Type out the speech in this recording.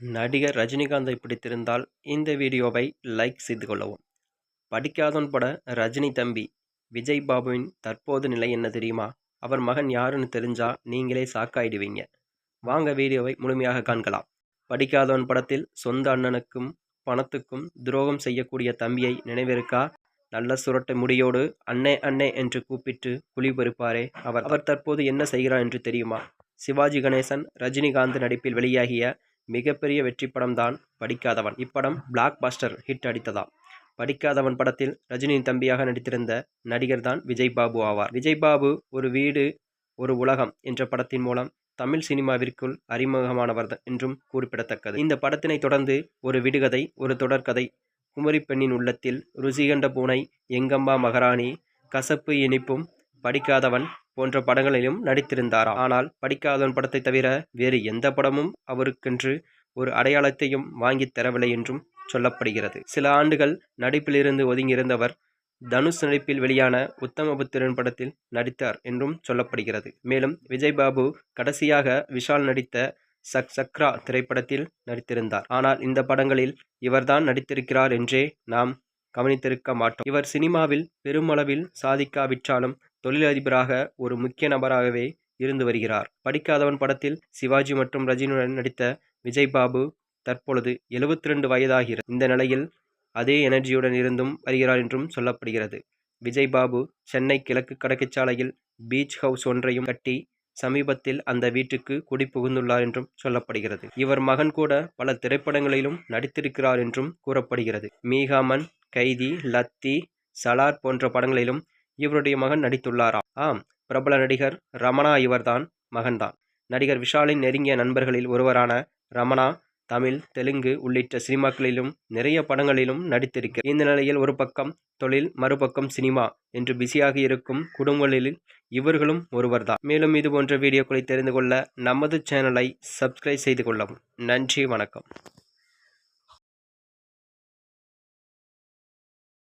நடிகர் ரஜினிகாந்தை பிடித்திருந்தால் இந்த வீடியோவை லைக் செய்து கொள்ளவும். படிக்காதவன் பட ரஜினி தம்பி விஜய் பாபுவின் தற்போது நிலை என்ன தெரியுமா? அவர் மகன் யாருன்னு தெரிஞ்சா நீங்களே சாக்காயிடுவீங்க. வாங்க வீடியோவை முழுமையாக காண்கலாம். படிக்காதவன் படத்தில் சொந்த அண்ணனுக்கும் பணத்துக்கும் துரோகம் செய்யக்கூடிய தம்பியை நினைவிருக்கா? நல்ல சுரட்டை முடியோடு அண்ணே அண்ணே என்று கூப்பிட்டு குழி பொறுப்பாரே அவர். அவர் தற்போது என்ன செய்கிறார் என்று தெரியுமா? சிவாஜி கணேசன் ரஜினிகாந்த் நடிப்பில் வெளியாகிய மிகப்பெரிய வெற்றி படம்தான் படிக்காதவன். இப்படம் பிளாக் பாஸ்டர் ஹிட் அடித்ததா? படிக்காதவன் படத்தில் ரஜினியின் தம்பியாக நடித்திருந்த நடிகர் தான் விஜய் பாபு ஆவார். விஜய் பாபு ஒரு வீடு ஒரு உலகம் என்ற படத்தின் மூலம் தமிழ் சினிமாவிற்குள் அறிமுகமானவர் என்றும் குறிப்பிடத்தக்கது. இந்த படத்தினை தொடர்ந்து ஒரு விடுகதை ஒரு தொடர்கதை. குமரி பெண்ணின் உள்ளத்தில் ருசிகண்ட பூனை எங்கம்மா மகாராணி கசப்பு இனிப்பும் படிக்காதவன் போன்ற படங்களிலும் நடித்திருந்தாராம் ஆனால் படிக்காதவன் படத்தை தவிர வேறு எந்த படமும் அவருக்கென்று ஒரு அடையாளத்தையும் வாங்கித் தரவில்லை என்றும் சொல்லப்படுகிறது. சில ஆண்டுகள் நடிப்பிலிருந்து ஒதுங்கியிருந்தவர் தனுஷ் நடிப்பில் வெளியான உத்தமபுத்திரன் படத்தில் நடித்தார் என்றும் சொல்லப்படுகிறது. மேலும் விஜய் பாபு கடைசியாக விஷால் நடித்த சக் சக்ரா திரைப்படத்தில் நடித்திருந்தார். ஆனால் இந்த படங்களில் இவர்தான் நடித்திருக்கிறார் என்றே நாம் கவனித்திருக்க மாட்டோம். இவர் சினிமாவில் பெருமளவில் சாதிக்காவிட்டாலும் தொழிலதிபராக ஒரு முக்கிய நபராகவே இருந்து வருகிறார். படிக்காதவன் படத்தில் சிவாஜி மற்றும் ரஜினியுடன் நடித்த விஜய் பாபு தற்பொழுது எழுபத்தி ரெண்டு வயதாகிறது இந்த நிலையில் அதே எனர்ஜியுடன் இருந்தும் வருகிறார் என்றும் சொல்லப்படுகிறது. விஜய் பாபு சென்னை கிழக்கு கடற்கச்சாலையில் பீச் ஹவுஸ் ஒன்றையும் கட்டி சமீபத்தில் அந்த வீட்டுக்கு குடிபுகுந்துள்ளார் என்றும் சொல்லப்படுகிறது. இவர் மகன் கூட பல திரைப்படங்களிலும் நடித்திருக்கிறார் என்றும் கூறப்படுகிறது. மீகாமன் கைதி லத்தி சலார் போன்ற படங்களிலும் இவருடைய மகன் நடித்துள்ளாராம் ஆம் பிரபல நடிகர் ரமணா இவர்தான் மகன்தான். நடிகர் விஷாலின் நெருங்கிய நண்பர்களில் ஒருவரான ரமணா தமிழ் தெலுங்கு உள்ளிட்ட சினிமாக்களிலும் நிறைய படங்களிலும் நடித்திருக்கிறார். இந்த நிலையில் ஒரு பக்கம் தொழில் மறுபக்கம் சினிமா என்று பிஸியாக இருக்கும் குடும்பங்களில் இவர்களும் ஒருவர்தான். மேலும் இது போன்ற வீடியோக்களை தெரிந்து கொள்ள நமது சேனலை சப்ஸ்கிரைப் செய்து கொள்ளவும். நன்றி வணக்கம்.